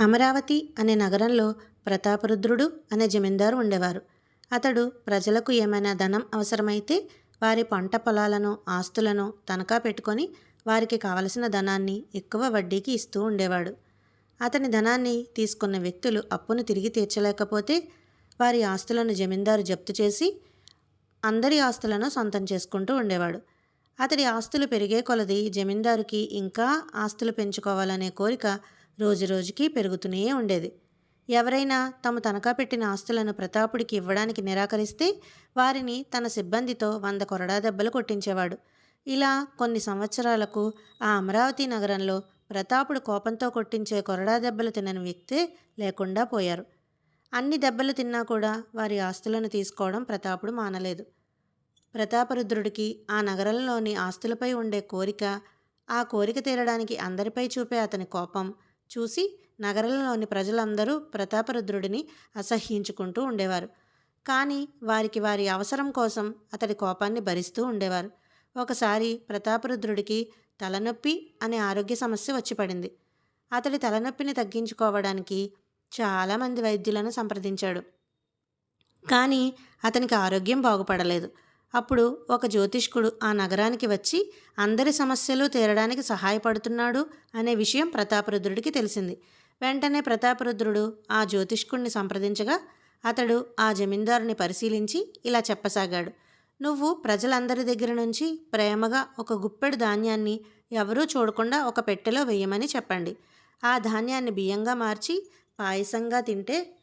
అమరావతి అనే నగరంలో ప్రతాపరుద్రుడు అనే జమీందారు ఉండేవారు. అతడు ప్రజలకు ఏమైనా ధనం అవసరమైతే వారి పంట పొలాలను ఆస్తులను తనఖా పెట్టుకొని వారికి కావలసిన ధనాన్ని ఎక్కువ వడ్డీకి ఇస్తూ ఉండేవాడు. అతని ధనాన్ని తీసుకున్న వ్యక్తులు అప్పును తిరిగి తీర్చలేకపోతే వారి ఆస్తులను జమీందారు జప్తు చేసి అందరి ఆస్తులను సొంతం చేసుకుంటూ ఉండేవాడు. అతడి ఆస్తులు పెరిగే కొలది జమీందారుకి ఇంకా ఆస్తులు పెంచుకోవాలనే కోరిక రోజురోజుకి పెరుగుతూనే ఉండేది. ఎవరైనా తమ తనఖా పెట్టిన ఆస్తులను ప్రతాపుడికి ఇవ్వడానికి నిరాకరిస్తే వారిని తన సిబ్బందితో వంద కొరడా దెబ్బలు కొట్టించేవాడు. ఇలా కొన్ని సంవత్సరాలకు ఆ అమరావతి నగరంలో ప్రతాపుడు కోపంతో కొట్టించే కొరడా దెబ్బలు తినని వ్యక్తే లేకుండా పోయారు. అన్ని దెబ్బలు తిన్నా కూడా వారి ఆస్తులను తీసుకోవడం ప్రతాపుడు మానలేదు. ప్రతాపరుద్రుడికి ఆ నగరంలోని ఆస్తులపై ఉండే కోరిక ఆ కోరిక తీరడానికి అందరిపై చూపే అతని కోపం చూసి నగరంలోని ప్రజలందరూ ప్రతాపరుద్రుడిని అసహ్యించుకుంటూ ఉండేవారు. కానీ వారికి వారి అవసరం కోసం అతడి కోపాన్ని భరిస్తూ ఉండేవారు. ఒకసారి ప్రతాపరుద్రుడికి తలనొప్పి అనే ఆరోగ్య సమస్య వచ్చి పడింది. అతడి తలనొప్పిని తగ్గించుకోవడానికి చాలామంది వైద్యులను సంప్రదించాడు. కానీ అతనికి ఆరోగ్యం బాగుపడలేదు. అప్పుడు ఒక జ్యోతిష్కుడు ఆ నగరానికి వచ్చి అందరి సమస్యలు తీరడానికి సహాయపడుతున్నాడు అనే విషయం ప్రతాపరుద్రుడికి తెలిసింది. వెంటనే ప్రతాపరుద్రుడు ఆ జ్యోతిష్కుడిని సంప్రదించగా అతడు ఆ జమీందారుని పరిశీలించి ఇలా చెప్పసాగాడు. నువ్వు ప్రజలందరి దగ్గర నుంచి ప్రేమగా ఒక గుప్పెడు ధాన్యాన్ని ఎవరూ చూడకుండా ఒక పెట్టెలో వేయమని చెప్పండి. ఆ ధాన్యాన్ని బియ్యంగా మార్చి పాయసంగా తింటే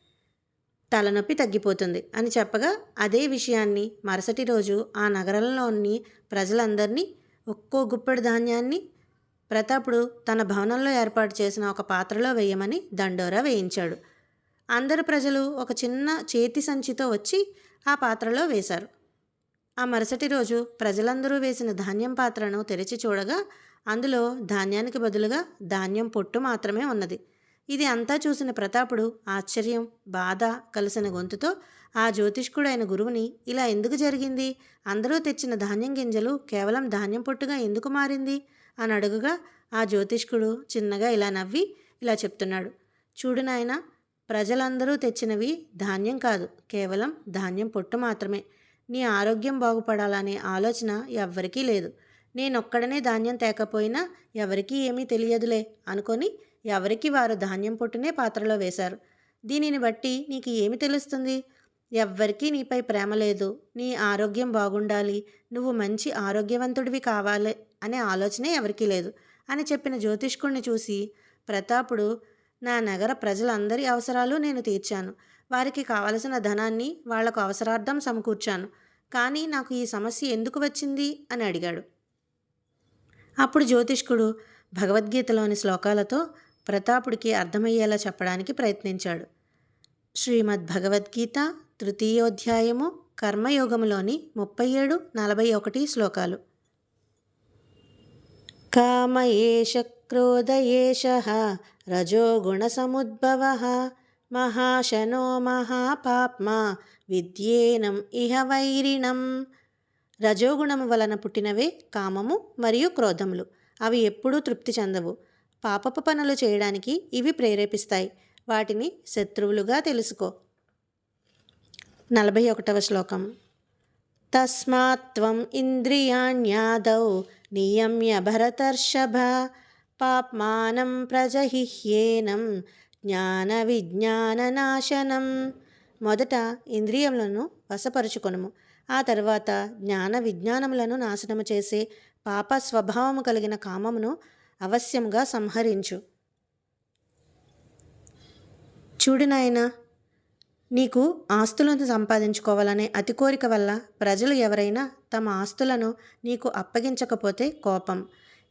తలనొప్పి తగ్గిపోతుంది అని చెప్పగా అదే విషయాన్ని మరుసటి రోజు ఆ నగరంలోని ప్రజలందరినీ ఒక్కో గుప్పెడు ధాన్యాన్ని ప్రతాపుడు తన భవనంలో ఏర్పాటు చేసిన ఒక పాత్రలో వేయమని దండోరా వేయించాడు. అందరు ప్రజలు ఒక చిన్న చేతి సంచితో వచ్చి ఆ పాత్రలో వేశారు. ఆ మరుసటి రోజు ప్రజలందరూ వేసిన ధాన్యం పాత్రను తెరిచి చూడగా అందులో ధాన్యానికి బదులుగా ధాన్యం పొట్టు మాత్రమే ఉన్నది. ఇది అంతా చూసిన ప్రతాపుడు ఆశ్చర్యం బాధ కలిసిన గొంతుతో ఆ జ్యోతిష్కుడైన గురువుని ఇలా ఎందుకు జరిగింది? అందరూ తెచ్చిన ధాన్యం గింజలు కేవలం ధాన్యం పొట్టుగా ఎందుకు మారింది? అని అడుగుగా ఆ జ్యోతిష్కుడు చిన్నగా ఇలా నవ్వి ఇలా చెప్తున్నాడు. చూడు నాయన ప్రజలందరూ తెచ్చినవి ధాన్యం కాదు కేవలం ధాన్యం పొట్టు మాత్రమే. నీ ఆరోగ్యం బాగుపడాలనే ఆలోచన ఎవ్వరికీ లేదు. నేనొక్కడనే ధాన్యం తేకపోయినా ఎవరికీ ఏమీ తెలియదులే అనుకొని ఎవరికి వారు ధాన్యం పొట్టునే పాత్రలో వేశారు. దీనిని బట్టి నీకు ఏమి తెలుస్తుంది? ఎవ్వరికీ నీపై ప్రేమ లేదు. నీ ఆరోగ్యం బాగుండాలి. నువ్వు మంచి ఆరోగ్యవంతుడివి కావాలి అనే ఆలోచనే ఎవరికీ లేదు అని చెప్పిన జ్యోతిష్కుడిని చూసి ప్రతాపుడు నా నగర ప్రజలందరి అవసరాలు నేను తీర్చాను. వారికి కావలసిన ధనాన్ని వాళ్ళకు అవసరార్థం సమకూర్చాను. కానీ నాకు ఈ సమస్య ఎందుకు వచ్చింది? అని అడిగాడు. అప్పుడు జ్యోతిష్కుడు భగవద్గీతలోని శ్లోకాలతో ప్రతాపుడికి అర్థమయ్యేలా చెప్పడానికి ప్రయత్నించాడు. శ్రీమద్ భగవద్గీత తృతీయోధ్యాయము కర్మయోగములోని ముప్పై ఏడు నలభై ఒకటి శ్లోకాలు. కామయేష క్రోధయేష క్రోధ రజోగుణసముద్భవ మహాశనో మహాపాప్మ విద్యేనం ఇహ వైరిణం. రజోగుణము వలన పుట్టినవే కామము మరియు క్రోధములు. అవి ఎప్పుడూ తృప్తి చెందవు. పాపపు పనులు చేయడానికి ఇవి ప్రేరేపిస్తాయి. వాటిని శత్రువులుగా తెలుసుకో. నలభై ఒకటవ శ్లోకం. తస్మాత్వం ఇంద్రియాణ్యాదౌ నియమ్య భరతర్షభ పాప్మానం ప్రజహిహ్యేనం జ్ఞాన విజ్ఞాన నాశనం మొదట ఇంద్రియములను వశపరుచుకొనుము. ఆ తర్వాత జ్ఞాన విజ్ఞానములను నాశనము చేసే పాప స్వభావము కలిగిన కామమును అవశ్యంగా సంహరించు. చూడు నాయనా నీకు ఆస్తులను సంపాదించుకోవాలనే అతి కోరిక వల్ల ప్రజలు ఎవరైనా తమ ఆస్తులను నీకు అప్పగించకపోతే కోపం.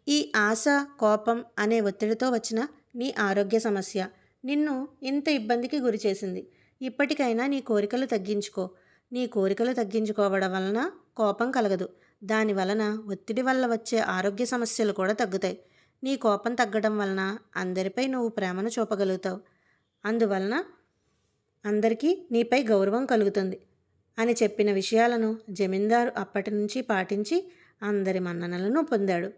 ఈ ఆశ కోపం అనే ఒత్తిడితో వచ్చిన నీ ఆరోగ్య సమస్య నిన్ను ఇంత ఇబ్బందికి గురి చేసింది. ఇప్పటికైనా నీ కోరికలు తగ్గించుకో. నీ కోరికలు తగ్గించుకోవడం వలన కోపం కలగదు. దాని వలన ఒత్తిడి వల్ల వచ్చే ఆరోగ్య సమస్యలు కూడా తగ్గుతాయి. నీ కోపం తగ్గడం వలన అందరిపై నువ్వు ప్రేమను చూపగలుగుతావు. అందువలన అందరికీ నీపై గౌరవం కలుగుతుంది అని చెప్పిన విషయాలను జమీందారు అప్పటి నుంచి పాటించి అందరి మన్ననలను పొందాడు.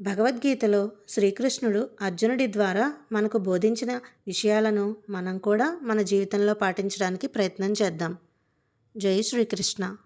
భగవద్గీతలో శ్రీకృష్ణుడు అర్జునుడి ద్వారా మనకు బోధించిన విషయాలను మనం కూడా మన జీవితంలో పాటించడానికి ప్రయత్నం చేద్దాం. జై శ్రీకృష్ణ.